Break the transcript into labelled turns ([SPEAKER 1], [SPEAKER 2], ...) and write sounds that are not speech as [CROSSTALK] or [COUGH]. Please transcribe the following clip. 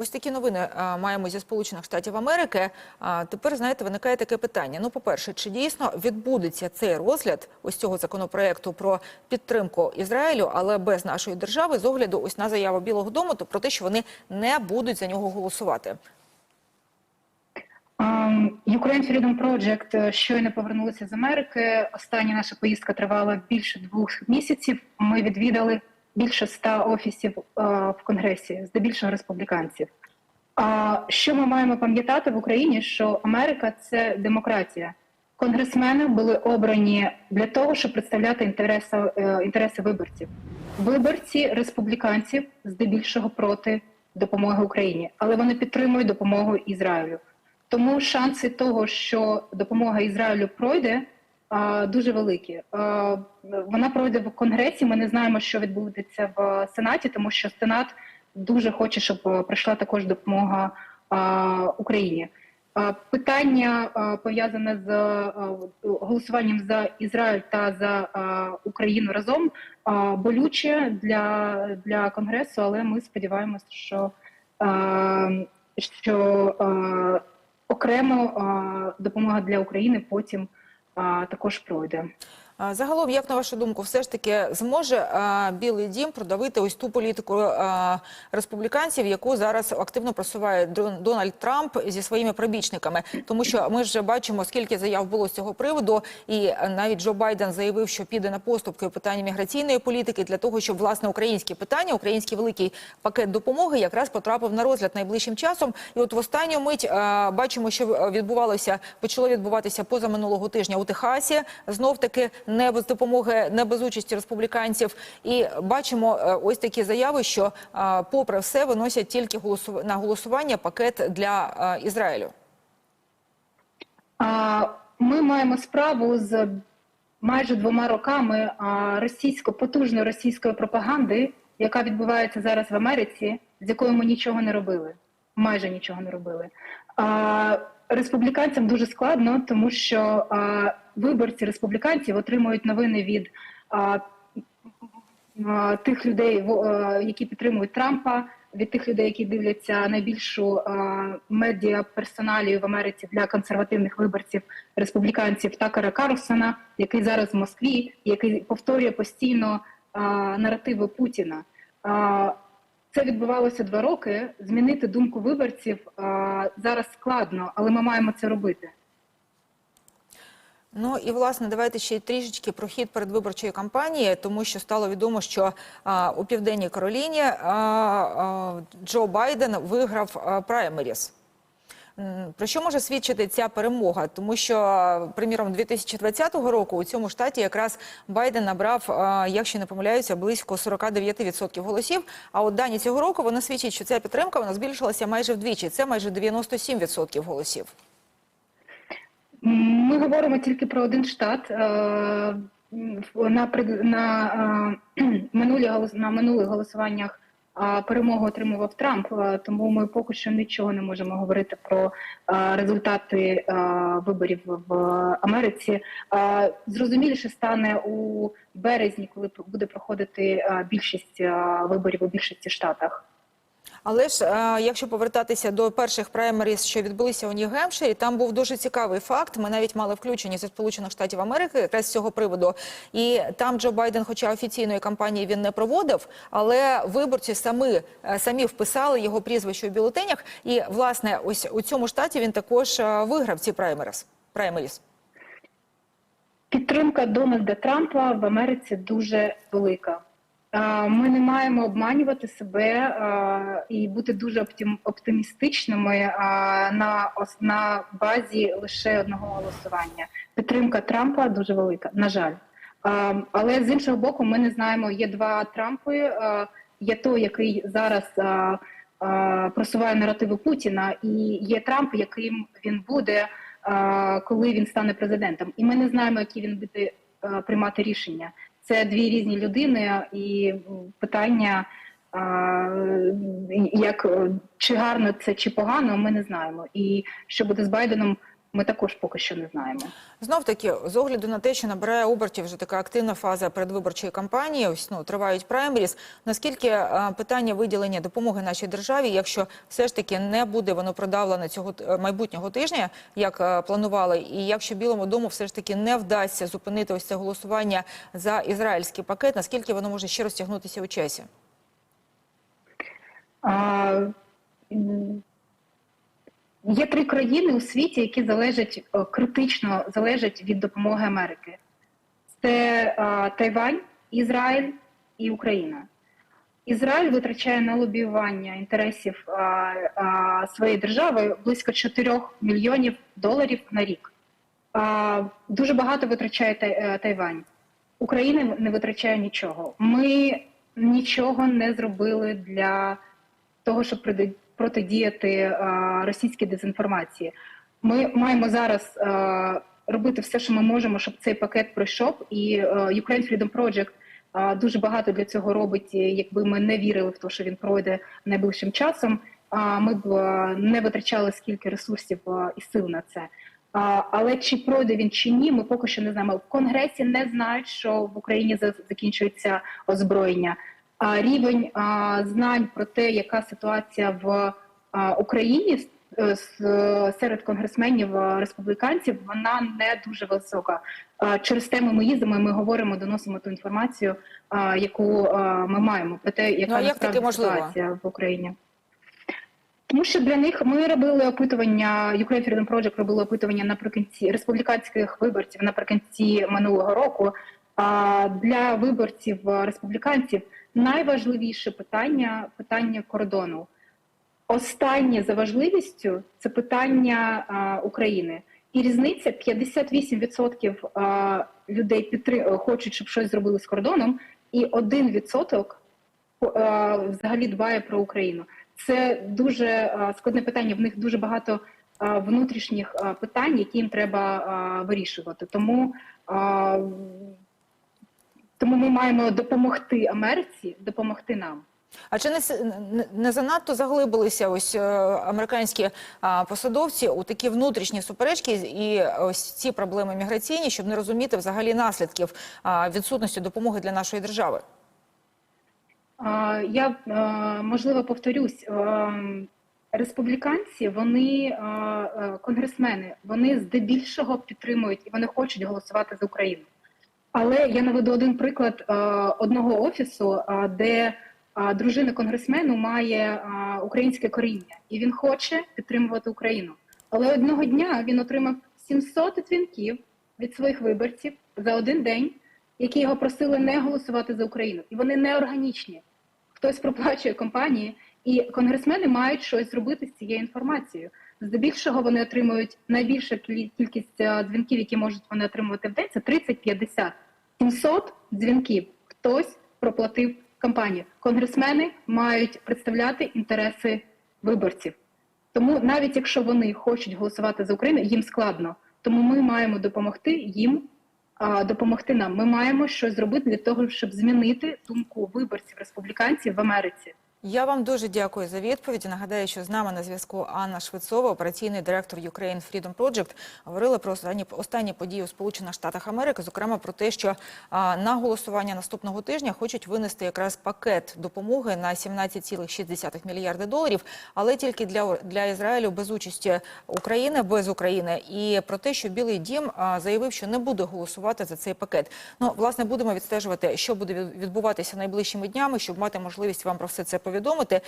[SPEAKER 1] Ось такі новини маємо зі Сполучених Штатів Америки. Тепер знаєте, виникає таке питання. Ну, по-перше, чи дійсно відбудеться цей розгляд ось цього законопроекту про підтримку Ізраїлю, але без нашої держави, з огляду ось на заяву Білого Дому, то про те, що вони не будуть за нього голосувати.
[SPEAKER 2] Ukraine Freedom Project е, щойно повернулися з Америки. Остання наша поїздка тривала більше двох місяців. Ми відвідали більше ста офісів е, в Конгресі, здебільшого республіканців. А що ми маємо пам'ятати в Україні? Що Америка це демократія. Конгресмени були обрані для того, щоб представляти інтереси, е, інтереси виборців. Виборці республіканців здебільшого проти допомоги Україні, але вони підтримують допомогу Ізраїлю. Тому шанси того, що допомога Ізраїлю пройде, дуже великі. Вона пройде в Конгресі. Ми не знаємо, що відбудеться в Сенаті, тому що Сенат дуже хоче, щоб е, прийшла також допомога Україні. Питання пов'язане з голосуванням за Ізраїль та за Україну разом болюче для, для Конгресу, але ми сподіваємося, що, що окремо допомога для України потім також пройде.
[SPEAKER 1] Загалом, як на вашу думку, все ж таки зможе Білий Дім продавити ось ту політику республіканців, яку зараз активно просуває Дон- Дональд Трамп зі своїми прибічниками? Тому що ми ж бачимо, скільки заяв було з цього приводу, і навіть Джо Байден заявив, що піде на поступки у питанні міграційної політики для того, щоб власне українські питання, український великий пакет допомоги якраз потрапив на розгляд найближчим часом. І от в останню мить бачимо, що відбувалося, почало відбуватися позаминулого тижня у Техасі. Знов таки не без допомоги, не без участі республіканців. І бачимо е, ось такі заяви, що попри все виносять тільки на голосування пакет для Ізраїлю.
[SPEAKER 2] А, Ми маємо справу з майже двома роками російсько потужної російської пропаганди, яка відбувається зараз в Америці, з якою ми нічого не робили. Майже нічого не робили. А, Республіканцям дуже складно, тому що виборці республіканців отримують новини від тих людей, які підтримують Трампа, від тих людей, які дивляться найбільшу медіа персоналію в Америці для консервативних виборців республіканців Такера Карлсона, який зараз в Москві, який повторює постійно а, наративи Путіна. А, це відбувалося два роки. Змінити думку виборців а, зараз складно, але ми маємо це робити.
[SPEAKER 1] Ну і власне давайте ще трішечки про хід передвиборчої кампанії, тому що стало відомо, що а, у південній Кароліні а, а, Джо Байден виграв праймеріс. Про що може свідчити ця перемога? Тому що, приміром, 2020 року у цьому штаті якраз Байден набрав, якщо не помиляюся, близько 49% голосів. А от дані цього року вони свідчать, що ця підтримка вона збільшилася майже вдвічі. Це майже 97% голосів.
[SPEAKER 2] Ми говоримо тільки про один штат. Е, На, на, е, [CLEARS THROAT] минулі, на минулих голосуваннях перемогу отримував Трамп, тому ми поки що нічого не можемо говорити про результати виборів в Америці. Зрозуміліше стане у березні, коли буде проходити більшість виборів у більшості штатах.
[SPEAKER 1] Але ж е, якщо повертатися до перших праймеріс, що відбулися у Нью-Гемпширі, там був дуже цікавий факт. Ми навіть мали включення зі Сполучених Штатів Америки якраз з цього приводу. І там Джо Байден, хоча офіційної кампанії він не проводив, але виборці самі, е, самі вписали його прізвище у бюлетенях. І власне, ось у цьому штаті він також е, виграв ці праймеріс. праймеріс.
[SPEAKER 2] Підтримка Дональда Трампа в Америці дуже велика. Ми не маємо обманювати себе і бути дуже оптимістичними на базі лише одного голосування. Підтримка Трампа дуже велика, на жаль. Але з іншого боку, ми не знаємо. Є два Трампи. Є той, який зараз просуває наративи Путіна, і є Трамп, яким він буде коли він стане президентом. І ми не знаємо, які він буде приймати рішення. Це дві різні людини, і питання, як чи гарно це, чи погано, ми не знаємо. І що буде з Байденом, ми також поки що не знаємо.
[SPEAKER 1] Знов таки, з огляду на те, що набирає обертів вже така активна фаза передвиборчої кампанії, ось ну тривають праймеріс. Наскільки е, питання виділення допомоги нашій державі, якщо все ж таки не буде воно продавлено цього е, майбутнього тижня, як е, планували, і якщо Білому дому все ж таки не вдасться зупинити ось це голосування за ізраїльський пакет, наскільки воно може ще розтягнутися у часі?
[SPEAKER 2] А, Є три країни у світі, які залежать е, критично залежать від допомоги Америки. Це а, Тайвань, Ізраїль і Україна. Ізраїль витрачає на лобіювання інтересів а, а, своєї держави близько 4 мільйонів доларів на рік. А, дуже багато витрачає Тай- е, Тайвань. Україна не витрачає нічого. Ми нічого не зробили для того, щоб протидіяти російській дезінформації. Ми маємо зараз робити все, що ми можемо, щоб цей пакет пройшов. І а, Ukraine Freedom Project дуже багато для цього робить. Якби ми не вірили в те, що він пройде найближчим часом, а, ми б не витрачали скільки ресурсів і сил на це. Але чи пройде він чи ні, ми поки що не знаємо. В Конгресі не знають, що в Україні закінчується озброєння. Рівень знань про те, яка ситуація в Україні е, серед конгресменів республіканців, вона не дуже висока. Через те ми їздимо, ми говоримо, доносимо ту інформацію, яку ми маємо про те, яка
[SPEAKER 1] Ну, як
[SPEAKER 2] насправді ситуація в Україні. Тому що для них ми робили опитування, Ukraine Freedom Project робили опитування наприкінці республіканських виборців наприкінці минулого року. А для виборців е, республіканців найважливіше питання питання кордону. Останнє за важливістю це питання а, України. І різниця 58% а, людей підтри... хочуть, щоб щось зробили з кордоном, і 1% а, взагалі дбає про Україну. Це дуже складне питання. В них дуже багато внутрішніх питань, які їм треба вирішувати. Тому, тому ми маємо допомогти Америці, допомогти нам.
[SPEAKER 1] А чи не, не, занадто заглибилися ось е, американські а, посадовці у такі внутрішні суперечки і ось ці проблеми міграційні, щоб не розуміти взагалі наслідків а, відсутності допомоги для нашої держави?
[SPEAKER 2] А, Я можливо повторюсь. е, Республіканці, вони е, конгресмени, вони здебільшого підтримують і вони хочуть голосувати за Україну. Але я наведу один приклад е, одного офісу, е, де е, дружина конгресмену має українське коріння, і він хоче підтримувати Україну. Але одного дня він отримав 700 дзвінків від своїх виборців за один день, які його просили не голосувати за Україну, і вони не органічні. Хтось проплачує компанії, і конгресмени мають щось зробити з цією інформацією. Здебільшого вони отримують найбільша кілі- кількість е, дзвінків, які можуть вони отримувати в день. Це 30-50. 700 дзвінків. Хтось проплатив кампанію. Конгресмени мають представляти інтереси виборців. Тому навіть якщо вони хочуть голосувати за Україну, їм складно. Тому ми маємо допомогти їм, допомогти нам. Ми маємо щось зробити для того, щоб змінити думку виборців республіканців в Америці.
[SPEAKER 1] Я вам дуже дякую за відповіді. Нагадаю, що з нами на зв'язку Анна Швецова, операційний директор Ukraine Freedom Project. Говорили про останні, останні події у Сполучених Штатах Америки, зокрема про те, що а, на голосування наступного тижня хочуть винести якраз пакет допомоги на 17,6 мільярди доларів, але тільки для, для Ізраїлю без участі України, без України. І про те, що Білий Дім а, заявив, що не буде голосувати за цей пакет. Ну, власне, будемо відстежувати, що буде від- відбуватися найближчими днями, щоб мати можливість вам про все це повідомити.